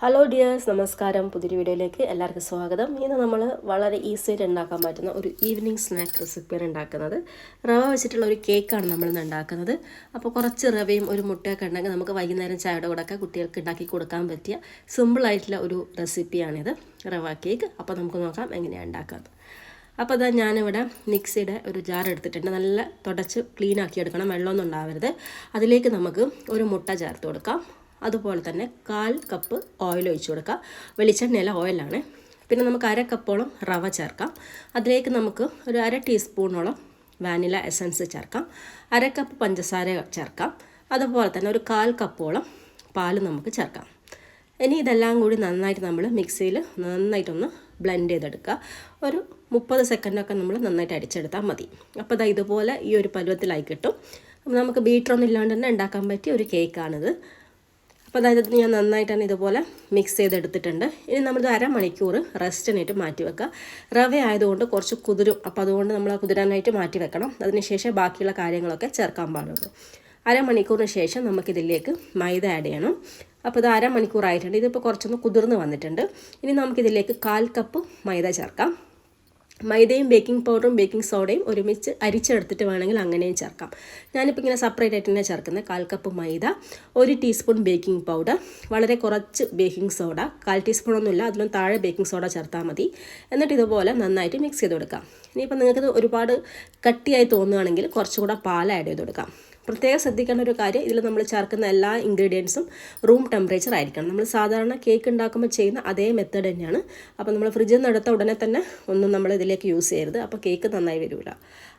Hello dears നമസ്കാരം. പുതിയൊരു വീഡിയോയിലേക്ക് എല്ലാവർക്കും സ്വാഗതം. ഇന്ന് നമ്മൾ വളരെ ഈസി ആയിട്ട് ഉണ്ടാക്കാൻ പറ്റുന്ന ഒരു ഈവനിങ് സ്നാക്ക് റെസിപ്പിയാണ് ഉണ്ടാക്കുന്നത്. റവ വെച്ചിട്ടുള്ള ഒരു കേക്കാണ് നമ്മൾ ഇന്ന് ഉണ്ടാക്കുന്നത്. അപ്പോൾ കുറച്ച് റവയും ഒരു മുട്ടയൊക്കെ ഉണ്ടെങ്കിൽ നമുക്ക് വൈകുന്നേരം ചായയുടെ കൂടെ ഒക്കെ കുട്ടികൾക്ക് ഉണ്ടാക്കി കൊടുക്കാൻ പറ്റിയ സിമ്പിളായിട്ടുള്ള ഒരു റെസിപ്പിയാണിത് റവ കേക്ക് അപ്പോൾ നമുക്ക് നോക്കാം എങ്ങനെയാണ് ഉണ്ടാക്കുന്നത് അപ്പോൾ അതാ ഞാനിവിടെ മിക്സിയുടെ ഒരു ജാർ എടുത്തിട്ടുണ്ട്. നല്ല തുടച്ച് ക്ലീൻ ആക്കി എടുക്കണം. വെള്ളമൊന്നും ഉണ്ടാവരുത്. അതിലേക്ക് നമുക്ക് ഒരു മുട്ട ചേർത്ത് കൊടുക്കാം. അതുപോലെ തന്നെ കാൽ കപ്പ് ഓയിൽ ഒഴിച്ചു കൊടുക്കുക. വെളിച്ചെണ്ണയില ഓയിലാണ് പിന്നെ നമുക്ക് അര കപ്പോളം റവ ചേർക്കാം. അതിലേക്ക് നമുക്ക് ഒരു അര ടീസ്പൂണോളം വാനില എസൻസ് ചേർക്കാം. അര കപ്പ് പഞ്ചസാര ചേർക്കാം. അതുപോലെ തന്നെ ഒരു കാൽ കപ്പോളം പാൽ നമുക്ക് ചേർക്കാം. ഇനി ഇതെല്ലാം കൂടി നന്നായിട്ട് നമ്മൾ മിക്സിയിൽ നന്നായിട്ടൊന്ന് ബ്ലെൻഡ് ചെയ്തെടുക്കുക. ഒരു മുപ്പത് സെക്കൻഡൊക്കെ നമ്മൾ നന്നായിട്ട് അടിച്ചെടുത്താൽ മതി. അപ്പോൾ ഇതാ ഇതുപോലെ ഈ ഒരു പരുവത്തിലായി കിട്ടും. നമുക്ക് ബീറ്ററൊന്നും ഇല്ലാണ്ട് തന്നെ ഉണ്ടാക്കാൻ പറ്റിയ ഒരു കേക്കാണിത് അപ്പോൾ അതായത് ഞാൻ നന്നായിട്ടാണ് ഇതുപോലെ മിക്സ് ചെയ്തെടുത്തിട്ടുണ്ട്. ഇനി നമ്മളിത് അരമണിക്കൂർ റെസ്റ്റിനായിട്ട് മാറ്റി വെക്കുക. റവ ആയതുകൊണ്ട് കുറച്ച് കുതിരും. അപ്പോൾ അതുകൊണ്ട് നമ്മൾ കുതിരാനായിട്ട് മാറ്റി വെക്കണം. അതിനുശേഷം ബാക്കിയുള്ള കാര്യങ്ങളൊക്കെ ചേർക്കാൻ പാടുള്ളൂ. അരമണിക്കൂറിന് ശേഷം നമുക്കിതിലേക്ക് മൈദ ആഡ് ചെയ്യണം. അപ്പോൾ ഇത് അരമണിക്കൂറായിട്ടുണ്ട്. ഇതിപ്പോൾ കുറച്ചൊന്ന് കുതിർന്ന് വന്നിട്ടുണ്ട്. ഇനി നമുക്കിതിലേക്ക് കാൽ കപ്പ് മൈദ ചേർക്കാം. മൈദയും ബേക്കിംഗ് പൗഡറും ബേക്കിംഗ് സോഡയും ഒരുമിച്ച് അരിച്ചെടുത്തിട്ട് വേണമെങ്കിൽ അങ്ങനെയും ചേർക്കാം. ഞാനിപ്പോൾ ഇങ്ങനെ സെപ്പറേറ്റ് ആയിട്ട് തന്നെ ചേർക്കുന്നത് കാൽ കപ്പ് മൈദ ഒരു ടീസ്പൂൺ ബേക്കിംഗ് പൗഡർ വളരെ കുറച്ച് ബേക്കിംഗ് സോഡ കാൽ ടീസ്പൂൺ ഒന്നുമില്ല അതിലും താഴെ ബേക്കിംഗ് സോഡ ചേർത്താൽ മതി. എന്നിട്ട് ഇതുപോലെ നന്നായിട്ട് മിക്സ് ചെയ്ത് കൊടുക്കാം. ഇനിയിപ്പോൾ നിങ്ങൾക്ക് ഒരുപാട് കട്ടിയായി തോന്നുകയാണെങ്കിൽ കുറച്ചുകൂടെ പാൽ ആഡ് ചെയ്ത് കൊടുക്കാം. പ്രത്യേകം ശ്രദ്ധിക്കേണ്ട ഒരു കാര്യം ഇതിൽ നമ്മൾ ചേർക്കുന്ന എല്ലാ ഇൻഗ്രീഡിയൻസും റൂം ടെമ്പറേച്ചർ ആയിരിക്കണം. നമ്മൾ സാധാരണ കേക്ക് ഉണ്ടാക്കുമ്പോൾ ചെയ്യുന്ന അതേ മെത്തേഡ് തന്നെയാണ്. അപ്പോൾ നമ്മൾ ഫ്രിഡ്ജിൽ നിന്ന് എടുത്ത ഉടനെ തന്നെ ഒന്നും നമ്മൾ ഇതിലേക്ക് യൂസ് ചെയ്യരുത്. അപ്പോൾ കേക്ക് നന്നായി വരില്ല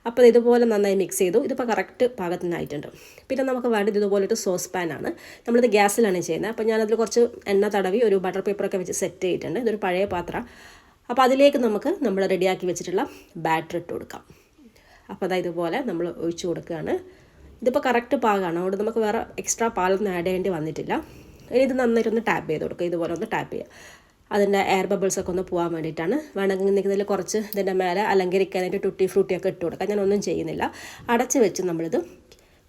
അപ്പോൾ ഇതുപോലെ നന്നായി മിക്സ് ചെയ്തു. ഇതിപ്പോൾ കറക്റ്റ് പാകത്തിനായിട്ടുണ്ട് പിന്നെ നമുക്ക് വേണ്ടത് ഇതുപോലെ ഒരു സോസ് പാനാണ് നമ്മളിത് ഗ്യാസിലാണ് ചെയ്യുന്നത്. അപ്പോൾ ഞാനതിൽ കുറച്ച് എണ്ണ തടവി ഒരു ബട്ടർ പേപ്പറൊക്കെ വെച്ച് സെറ്റ് ചെയ്തിട്ടുണ്ട്. ഇതൊരു പഴയ പാത്രം. അപ്പോൾ അതിലേക്ക് നമുക്ക് നമ്മൾ റെഡിയാക്കി വെച്ചിട്ടുള്ള ബാറ്റർ ഇട്ട് കൊടുക്കാം. അപ്പോൾ അതായത് ഇതുപോലെ നമ്മൾ ഒഴിച്ചു കൊടുക്കുകയാണ്. ഇതിപ്പോൾ കറക്റ്റ് പാകമാണ് അതുകൊണ്ട് നമുക്ക് വേറെ എക്സ്ട്രാ പാലൊന്നും ആഡ് ചെയ്യേണ്ടി വന്നിട്ടില്ല. ഇനി ഇത് നന്നായിട്ട് ഒന്ന് ടാപ്പ് ചെയ്ത് കൊടുക്കുക ഇതുപോലെ ഒന്ന് ടാപ്പ് ചെയ്യുക അതിന്റെ എയർ ബബിൾസ് ഒക്കെ ഒന്ന് പോകാൻ വേണ്ടിയിട്ടാണ്. വേണമെങ്കിൽ നിൽക്കുന്നതിൽ കുറച്ച് ഇതിന്റെ മേലെ അലങ്കരിക്കാനായിട്ട് ടുട്ടി ഫ്രൂട്ടിയൊക്കെ ഇട്ട് കൊടുക്കാം. ഞാനൊന്നും ചെയ്യുന്നില്ല. അടച്ച് വെച്ച് നമ്മളിത്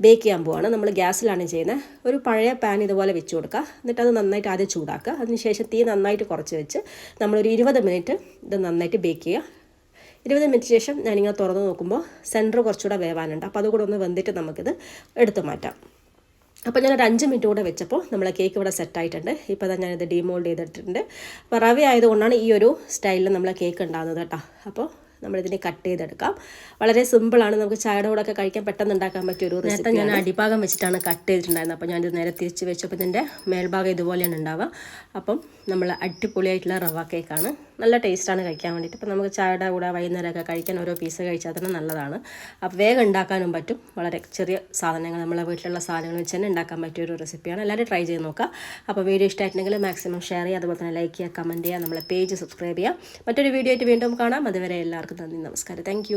ബേക്ക് ചെയ്യാൻ പോവാണ്. നമ്മൾ ഗ്യാസിലാണ് ചെയ്യുന്നത് ഒരു പഴയ പാൻ ഇതുപോലെ വെച്ച് കൊടുക്കുക എന്നിട്ട് അത് നന്നായിട്ട് ആദ്യം ചൂടാക്കുക. അതിനുശേഷം തീ നന്നായിട്ട് കുറച്ച് വെച്ച് നമ്മളൊരു ഇരുപത് മിനിറ്റ് ഇത് നന്നായിട്ട് ബേക്ക് ചെയ്യുക. ഇരുപത് മിനിറ്റ് ശേഷം ഞാനിങ്ങനെ തുറന്ന് നോക്കുമ്പോൾ സെന്റർ കുറച്ചുകൂടെ വേവാനുണ്ട്. അപ്പോൾ അതുകൂടെ ഒന്ന് വെന്തിട്ട് നമുക്കിത് എടുത്തു മാറ്റാം. അപ്പോൾ ഞാനൊരു അഞ്ച് മിനിറ്റ് കൂടെ വെച്ചപ്പോൾ നമ്മളെ കേക്ക് ഇവിടെ സെറ്റായിട്ടുണ്ട് ഇപ്പോൾ തന്നെ ഞാനിത് ഡീമോൾഡ് ചെയ്തിട്ടുണ്ട്. അപ്പോൾ റവ ആയതുകൊണ്ടാണ് ഈ ഒരു സ്റ്റൈലിൽ നമ്മളെ കേക്ക് ഉണ്ടാകുന്നത് കേട്ടോ. അപ്പോൾ നമ്മളിതിനെ കട്ട് ചെയ്തെടുക്കാം. വളരെ സിമ്പിളാണ് നമുക്ക് ചായയുടെ കൂടെ ഒക്കെ കഴിക്കാൻ പെട്ടെന്ന് ഉണ്ടാക്കാൻ പറ്റിയ ഒരു നേരത്തെ ഞാൻ അടിഭാഗം വെച്ചിട്ടാണ് കട്ട് ചെയ്തിട്ടുണ്ടായിരുന്നത്. അപ്പോൾ ഞാനിത് നേരെ തിരിച്ച് വെച്ചപ്പോൾ ഇതിന്റെ മേൽഭാഗം ഇതുപോലെയാണ് ഉണ്ടാവുക. അപ്പം നമ്മൾ അടിപൊളിയായിട്ടുള്ള റവ കേക്കാണ് നല്ല ടേസ്റ്റാണ് കഴിക്കാൻ വേണ്ടിയിട്ട്. അപ്പോൾ നമുക്ക് ചായയുടെ കൂടെ വൈകുന്നേരമൊക്കെ കഴിക്കാൻ ഓരോ പീസ് കഴിച്ചാൽ തന്നെ നല്ലതാണ്. അപ്പോൾ വേഗം ഉണ്ടാക്കാനും പറ്റും. വളരെ ചെറിയ സാധനങ്ങൾ നമ്മളെ വീട്ടിലുള്ള സാധനങ്ങൾ വെച്ച് തന്നെ ഉണ്ടാക്കാൻ പറ്റിയ ഒരു റെസിപ്പിയാണ് എല്ലാവരും ട്രൈ ചെയ്ത് നോക്കുക. അപ്പോൾ വീഡിയോ ഇഷ്ടമായിട്ടുണ്ടെങ്കിൽ മാക്സിമം ഷെയർ ചെയ്യുക. അതുപോലെ തന്നെ ലൈക്ക് ചെയ്യുക കമന്റ് ചെയ്യുക. നമ്മളെ പേജ് സബ്സ്ക്രൈബ് ചെയ്യുക. മറ്റൊരു വീഡിയോ ആയിട്ട് വീണ്ടും കാണാം. അതുവരെ എല്ലാവർക്കും നന്ദി നമസ്കാരം. താങ്ക്